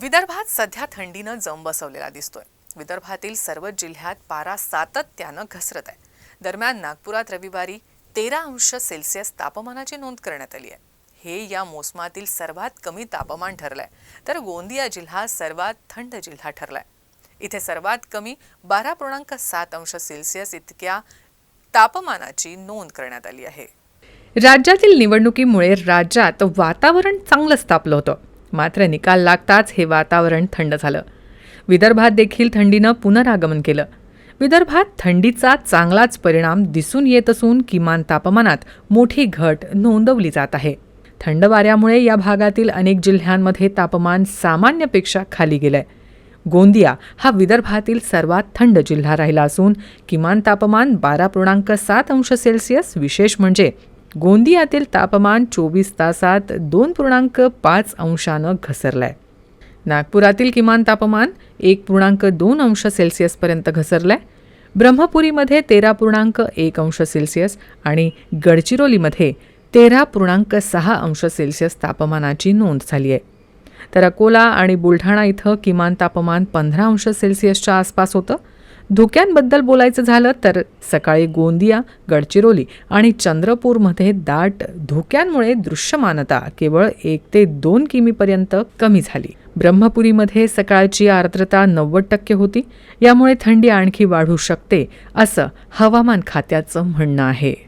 विदर्भात सध्या थंडीनं जम बसवलेला दिसतोय. विदर्भातील सर्व जिल्ह्यात पारा सातत्यानं घसरत आहे. दरम्यान नागपुरात रविवारी तेरा अंश सेल्सिअस तापमानाची नोंद करण्यात आली आहे. हे या मोसमातील सर्वात कमी तापमान ठरलंय. तर गोंदिया जिल्हा सर्वात थंड जिल्हा ठरलाय. इथे सर्वात कमी बारा पूर्णांक सात अंश सेल्सिअस इतक्या तापमानाची नोंद करण्यात आली आहे. राज्यातील निवडणुकीमुळे राज्यात वातावरण चांगलंच तापलं होतं. मात्र निकाल लागताच हे वातावरण थंड झालं. विदर्भात देखील थंडीनं पुनरागमन केलं. विदर्भात थंडीचा चांगलाच परिणाम दिसून येत असून किमान तापमानात मोठी घट नोंदवली जात आहे. थंड वाऱ्यामुळे या भागातील अनेक जिल्ह्यांमध्ये तापमान सामान्यपेक्षा खाली गेलंय. गोंदिया हा विदर्भातील सर्वात थंड जिल्हा राहिला असून किमान तापमान बारा पूर्णांक सात अंश सेल्सिअस विशेष म्हणजे गोंदियातील तापमान चोवीस तासात दोन पूर्णांक पाच अंशानं घसरलंय. नागपुरातील किमान तापमान एक पूर्णांक दोन अंश सेल्सिअसपर्यंत घसरलंय. ब्रह्मपुरीमध्ये तेरा पूर्णांक एक अंश सेल्सिअस आणि गडचिरोलीमध्ये तेरा पूर्णांक सहा अंश सेल्सिअस तापमानाची नोंद झाली आहे. तर अकोला आणि बुलढाणा इथं किमान तापमान पंधरा अंश सेल्सिअसच्या आसपास होतं. धुक्यांबद्दल बोलायचं झालं तर सकाळी गोंदिया गडचिरोली आणि चंद्रपूरमध्ये दाट धुक्यांमुळे दृश्यमानता केवळ एक ते दोन किमीपर्यंत कमी झाली. ब्रह्मपुरीमध्ये सकाळची आर्द्रता नव्वद टक्के होती. यामुळे थंडी आणखी वाढू शकते असं हवामान खात्याचं म्हणणं आहे.